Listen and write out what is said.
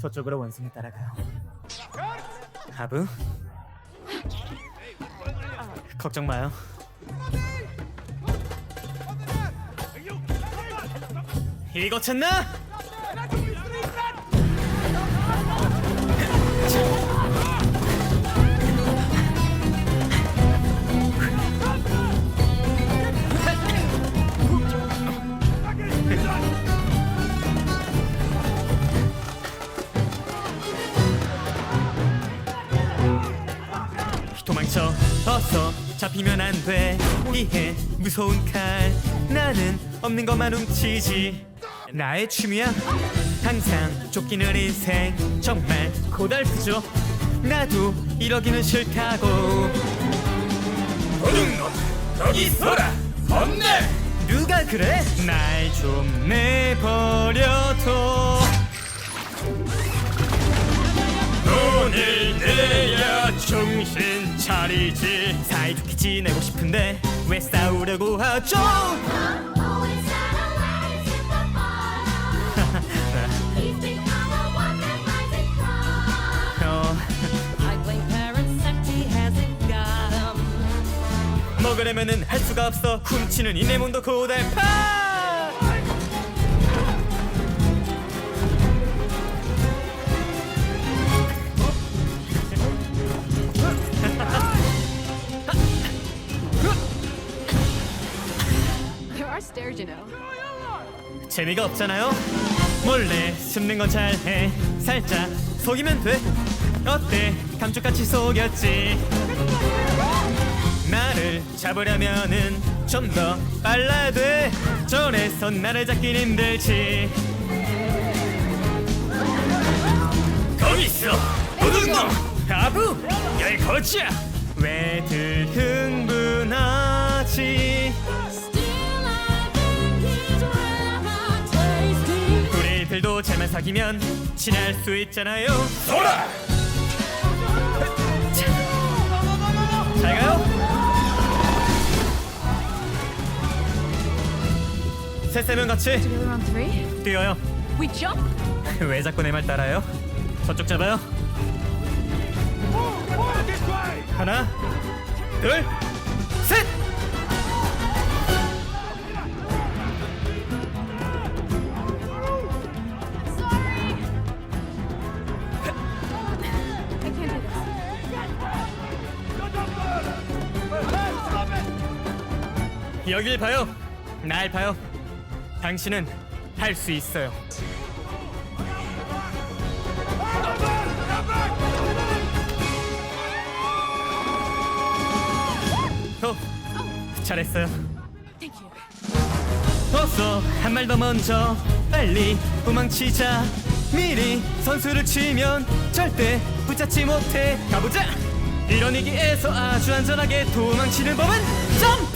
저쪽으로 원숭이 따라가요. 하부. 걱정 마요. 이거 쳤나? 도망쳐 어서 잡히면 안 돼. 이해 무서운 칼. 나는 없는 것만 훔치지. 나의 취미야? 항상 쫓기는 인생. 정말 고달프죠? 나도 이러기는 싫다고. 도둑놈 저기 있어라. 겁내 누가 그래? 날 좀 내버려둬. 돈 을 내야 정신 차리지 사이좋게 지내고 싶은데 왜 싸우려고 하죠. 어. 먹으려면은 할 수가 없어 훔치는 이내 몸도 고달파 know. 재미가 없잖아요? 몰래 숨는 건 잘해. 살짝 속이면 돼. 어때? 감쪽같이 속였지? 나를 잡으려면은 좀 더 빨라야 돼. 전에서 나를 잡긴 힘들지. 거기 있어. 도둑놈 아부 열 거지야. 왜 들 흥 사귀면 친할 수 있잖아요. 소라 잘 가요? 셋세 명 같이 Together on three? 뛰어요. We jump? 왜 자꾸 내 말 따라요? 저쪽 잡아요. 하나 둘 셋 여길 봐요. 날 봐요. 당신은 할 수 있어요. 어, 잘했어요. 어서 한 발 더 먼저. 빨리 도망치자. 미리 선수를 치면 절대 붙잡지 못해. 가보자. 이런 위기에서 아주 안전하게 도망치는 법은 점프